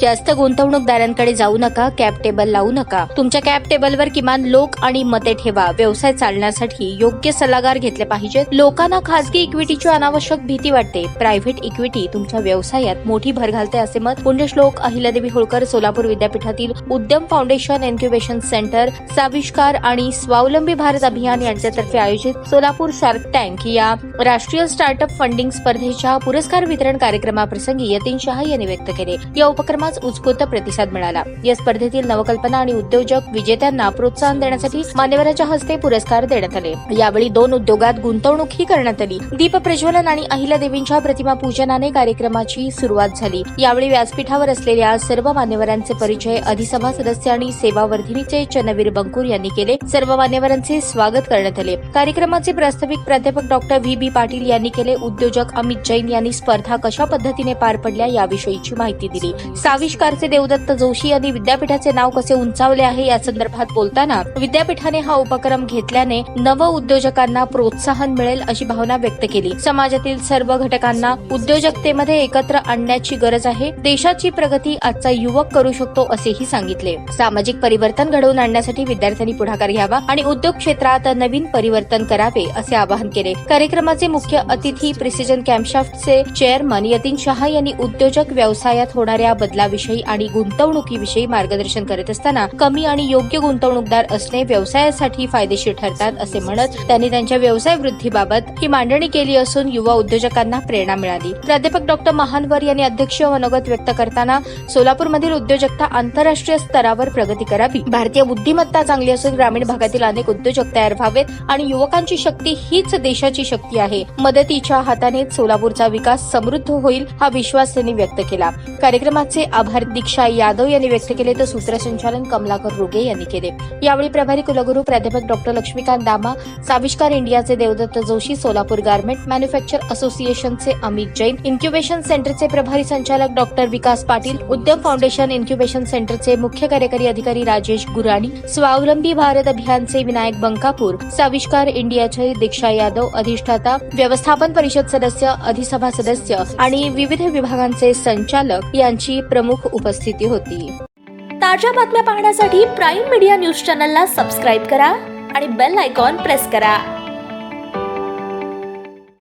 जास्त गुंतवणूकदारांकडे जाऊ नका कॅप टेबल लावू नका. तुमच्या कॅप टेबलवर किमान लोक आणि मते ठेवा. व्यवसाय चालण्यासाठी योग्य सल्लागार घेतले पाहिजेत लोकांना खासगी इक्विटीची अनावश्यक भीती वाटते. प्रायव्हेट इक्विटी तुमच्या व्यवसायात मोठी भर घालते असे मत पुण्यश्लोक अहिल्यादेवी होळकर सोलापूर विद्यापीठातील उद्यम फाउंडेशन इन्क्युबेशन सेंटर साविष्कार आणि स्वावलंबी भारत अभियान यांच्यातर्फे आयोजित सोलापूर शार्क टँक या राष्ट्रीय स्टार्टअप फंडिंग स्पर्धेच्या पुरस्कार वितरण कार्यक्रमाप्रसंगी यतीन शहा यांनी व्यक्त केले. या कार्यक्रमास उत्स्फूर्त प्रतिसाद मिळाला. या स्पर्धेतील नवकल्पना आणि उद्योजक विजेत्यांना प्रोत्साहन देण्यासाठी मान्यवरांच्या हस्ते पुरस्कार देण्यात आले. यावेळी दोन उद्योगात गुंतवणूकही करण्यात आली. दीप प्रज्वलन आणि अहिल्या देवींच्या प्रतिमा पूजनाने कार्यक्रमाची सुरुवात झाली. यावेळी व्यासपीठावर असलेल्या सर्व मान्यवरांचे परिचय अधिसभा सदस्य आणि सेवावर्धिनीचे चनवीर बंकूर यांनी केले. सर्व मान्यवरांचे स्वागत करण्यात आले. कार्यक्रमाचे प्रास्ताविक प्राध्यापक डॉक्टर व्ही. बी. पाटील यांनी केले. उद्योजक अमित जैन यांनी स्पर्धा कशा पद्धतीने पार पडल्या याविषयीची माहिती दिली. आविष्कारचे देवदत्त जोशी यांनी विद्यापीठाचे नाव कसे उंचावले आहे या संदर्भात बोलताना विद्यापीठाने हा उपक्रम घेतल्याने नव उद्योजकांना प्रोत्साहन मिळेल अशी भावना व्यक्त केली. समाजातील सर्व घटकांना उद्योजकतेमध्ये एकत्र आणण्याची गरज आहे. देशाची प्रगती आजचा युवक करू शकतो असेही सांगितले. सामाजिक परिवर्तन घडवून आणण्यासाठी विद्यार्थ्यांनी पुढाकार घ्यावा आणि उद्योग क्षेत्रात नवीन परिवर्तन करावे असे आवाहन केले. कार्यक्रमाचे मुख्य अतिथी प्रिसिजन कॅम्पशाफ्टचे चेअरमन यतीन शहा यांनी उद्योजक व्यवसायात होणाऱ्या बदला बदलाविषयी आणि गुंतवणुकीविषयी मार्गदर्शन करत असताना कमी आणि योग्य गुंतवणूकदार असणे व्यवसायासाठी फायदेशीर ठरतात असे म्हणत त्यांनी त्यांच्या व्यवसाय वृद्धीबाबत ही मांडणी केली असून युवा उद्योजकांना प्रेरणा मिळाली. प्राध्यापक डॉक्टर महानवर यांनी अध्यक्ष मनोगत व्यक्त करताना सोलापूरमधील उद्योजकता आंतरराष्ट्रीय स्तरावर प्रगती करावी. भारतीय बुद्धिमत्ता चांगली असून ग्रामीण भागातील अनेक उद्योजक तयार व्हावेत आणि युवकांची शक्ती हीच देशाची शक्ती आहे. मदतीच्या हातानेच सोलापूरचा विकास समृद्ध होईल हा विश्वास त्यांनी व्यक्त केला. कार्यक्रमाचे आभार दीक्षा यादव यांनी व्यक्त केले तर सूत्रसंचालन कमलाकर रुगे यांनी केले. यावेळी प्रभारी कुलगुरू प्राध्यापक डॉक्टर लक्ष्मीकांत दामा साविष्कार इंडियाचे देवदत्त जोशी सोलापूर गार्मेंट मॅन्युफॅक्चर असोसिएशनचे अमित जैन इन्क्युबेशन सेंटरचे प्रभारी संचालक डॉक्टर विकास पाटील उद्यम फाउंडेशन इन्क्युबेशन सेंटरचे मुख्य कार्यकारी अधिकारी राजेश गुराणी स्वावलंबी भारत अभियानचे विनायक बंकापूर साविष्कार इंडियाचे दीक्षा यादव अधिष्ठाता व्यवस्थापन परिषद सदस्य अधिसभा सदस्य आणि विविध विभागांचे संचालक यांची प्रमुख उपस्थिती होती. ताज्या बातम्या पाहण्यासाठी प्राईम मीडिया न्यूज चॅनलला सबस्क्राईब करा आणि बेल आयकॉन प्रेस करा.